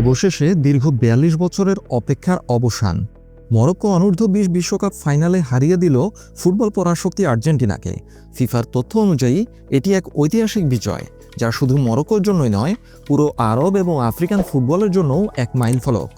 অবশেষে দীর্ঘ বিয়াল্লিশ বছরের অপেক্ষার অবসান। মরক্কো অনূর্ধ্ব বিশ বিশ্বকাপ ফাইনালে হারিয়ে দিল ফুটবল পরাশক্তি আর্জেন্টিনাকে। ফিফার তথ্য অনুযায়ী, এটি এক ঐতিহাসিক বিজয়, যা শুধু মরক্কোর জন্যই নয়, পুরো আরব এবং আফ্রিকান ফুটবলের জন্যও এক মাইল ফলক।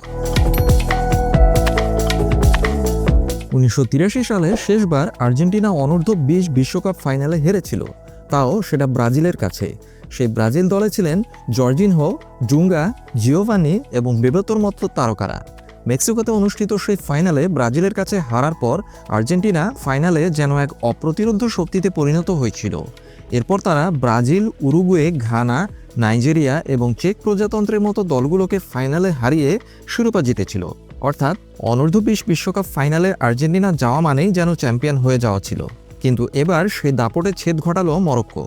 উনিশশো তিরাশি সালে শেষবার আর্জেন্টিনা অনূর্ধ্ব বিশ বিশ্বকাপ ফাইনালে হেরেছিল। তাও সেটা ব্রাজিলের কাছে। সেই ব্রাজিল দলে ছিলেন জর্জিনহো, জুঙ্গা, জিওভানি এবং বেবেতোর মতো তারকারা। মেক্সিকোতে অনুষ্ঠিত সেই ফাইনালে ব্রাজিলের কাছে হারার পর আর্জেন্টিনা ফাইনালে যেন এক অপ্রতিরোধ্য শক্তিতে পরিণত হয়েছিল। এরপর তারা ব্রাজিল, উরুগুয়ে, ঘানা, নাইজেরিয়া এবং চেক প্রজাতন্ত্রের মতো দলগুলোকে ফাইনালে হারিয়ে শিরোপা জিতেছিল। অর্থাৎ অনূর্ধ্ব বিশ বিশ্বকাপ ফাইনালে আর্জেন্টিনা যাওয়া মানেই যেন চ্যাম্পিয়ন হয়ে যাওয়া ছিল। কিন্তু এবার সেই দাপটে ছেদ ঘটালো মরক্কো।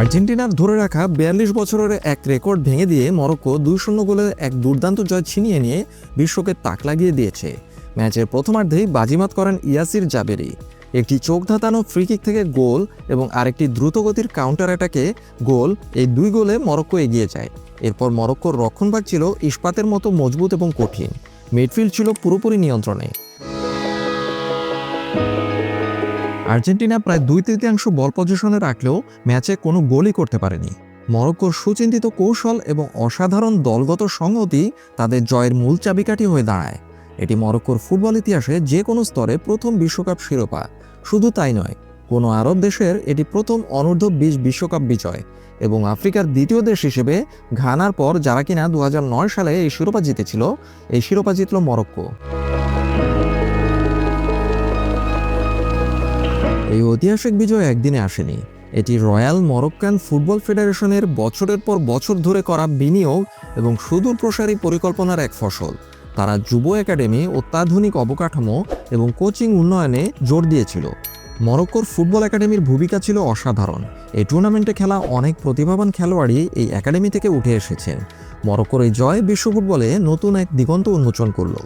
আর্জেন্টিনার ধরে রাখা বিয়াল্লিশ বছরের এক রেকর্ড ভেঙে দিয়ে মরক্কো দুই শূন্য গোলের এক দুর্দান্ত জয় ছিনিয়ে নিয়ে বিশ্বকে তাক লাগিয়ে দিয়েছে। ম্যাচের প্রথমার্ধেই বাজিমাত করেন ইয়াসির জাবেরি। একটি চোখ ধাঁধানো ফ্রিকিক থেকে গোল এবং আরেকটি দ্রুতগতির কাউন্টার অ্যাটাকে গোল এই দুই গোলে মরক্কো এগিয়ে যায়। এরপর মরক্কোর রক্ষণভাগ ছিল ইস্পাতের মতো মজবুত এবং কঠিন। মিডফিল্ড ছিল পুরোপুরি নিয়ন্ত্রণে। আর্জেন্টিনা প্রায় দুই তৃতীয়াংশ বল পজিশনে রাখলেও ম্যাচে কোনো গোলই করতে পারেনি। মরক্কোর সুচিন্তিত কৌশল এবং অসাধারণ দলগত সংহতি তাদের জয়ের মূল চাবিকাঠি হয়ে দাঁড়ায়। এটি মরক্কোর ফুটবল ইতিহাসে যে কোনো স্তরে প্রথম বিশ্বকাপ শিরোপা। শুধু তাই নয়, কোনো আরব দেশের এটি প্রথম অনূর্ধ্ব বিশ বিশ্বকাপ বিজয় এবং আফ্রিকার দ্বিতীয় দেশ হিসেবে ঘানার পর যারা কিনা দু হাজার নয় সালে এই শিরোপা জিতেছিল, এই শিরোপা জিতল মরক্কো। এই ঐতিহাসিক বিজয় একদিনে আসেনি। এটি রয়্যাল মরক্কান ফুটবল ফেডারেশনের বছরের পর বছর ধরে করা বিনিয়োগ এবং সুদূর প্রসারী পরিকল্পনার এক ফসল। তারা যুব একাডেমি, অত্যাধুনিক অবকাঠামো এবং কোচিং উন্নয়নে জোর দিয়েছিল। মরক্কোর ফুটবল একাডেমির ভূমিকা ছিল অসাধারণ। এই টুর্নামেন্টে খেলা অনেক প্রতিভাবান খেলোয়াড়ই এই একাডেমি থেকে উঠে এসেছেন। মরক্কোর এই জয় বিশ্ব ফুটবলে নতুন এক দিগন্ত উন্মোচন করল।